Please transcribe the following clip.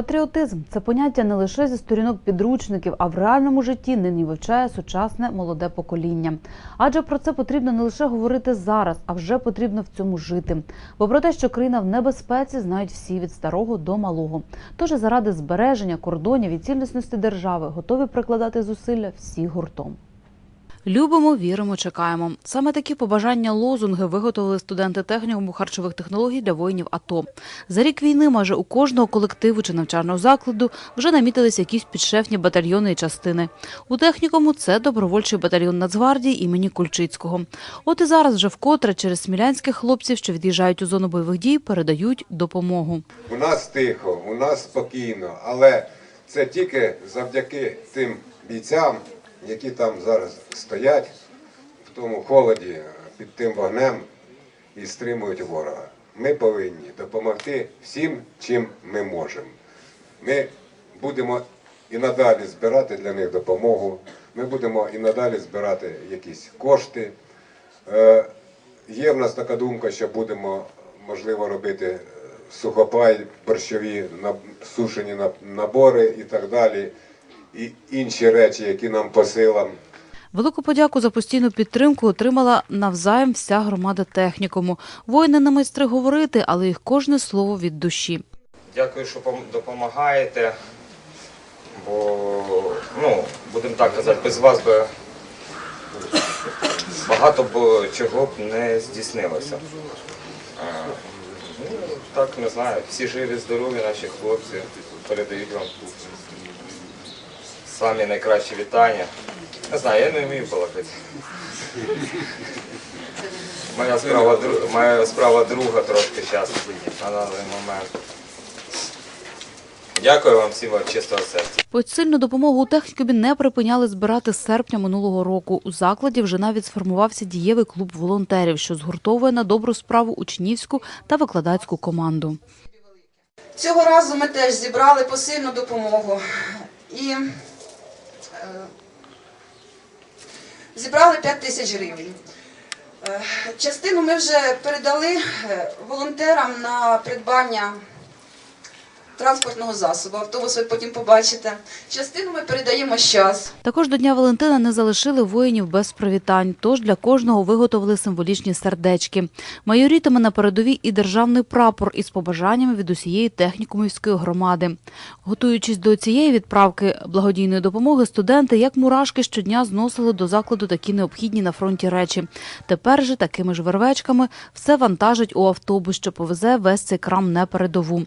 Патріотизм це поняття не лише зі сторінок підручників, а в реальному житті нині вивчає сучасне молоде покоління. Адже про це потрібно не лише говорити зараз, а вже потрібно в цьому жити. Бо про те, що країна в небезпеці, знають всі від старого до малого. Тож заради збереження кордонів і цілісності держави готові прикладати зусилля всі гуртом. Любимо, віримо, чекаємо. Саме такі побажання лозунги виготовили студенти технікуму харчових технологій для воїнів АТО. За рік війни майже у кожного колективу чи навчального закладу вже намітились якісь підшефні батальйони і частини. У технікуму це добровольчий батальйон Нацгвардії імені Кульчицького. От і зараз вже вкотре через смілянських хлопців, що від'їжджають у зону бойових дій, передають допомогу. У нас тихо, у нас спокійно, але це тільки завдяки тим бійцям, які там зараз стоять в тому холоді під тим вогнем і стримують ворога. Ми повинні допомогти всім, чим ми можемо. Ми будемо і надалі збирати для них допомогу. Ми будемо і надалі збирати якісь кошти. Е, Є в нас така думка, що будемо, можливо, робити е, сухопай, борщові сушені набори і так далі, і інші речі, які нам по силам. Велику подяку за постійну підтримку отримала навзаєм вся громада технікуму. Воїни не майстри говорити, але їх кожне слово від душі. Дякую, що пом- допомагаєте. Бо, ну, будемо так казати, без вас би багато б чого б не здійснилося. Ну, так, не знаю. Всі живі, здорові наші хлопці передають вам самі найкращі вітання. Не знаю, я не вмію балакати. Моя справа, дру- моя справа друга трошки зараз на даний момент. Дякую вам всім від чистого серця. Посильну допомогу у технікумі не припиняли збирати з серпня минулого року. У закладі вже навіть сформувався дієвий клуб волонтерів, що згуртовує на добру справу учнівську та викладацьку команду. Цього разу ми теж зібрали посильну допомогу і зібрали 5 тисяч гривень. Е, частину ми вже передали е, волонтерам на придбання транспортного засобу. Автобус ви потім побачите. Частину ми передаємо зараз. Також до Дня Валентина не залишили воїнів без привітань, тож для кожного виготовили символічні сердечки. Майорітиме на передовій і державний прапор із побажаннями від усієї технікумівської громади. Готуючись до цієї відправки благодійної допомоги, студенти як мурашки щодня зносили до закладу такі необхідні на фронті речі. Тепер же такими ж вервечками все вантажить у автобус, що повезе весь цей крам на передову.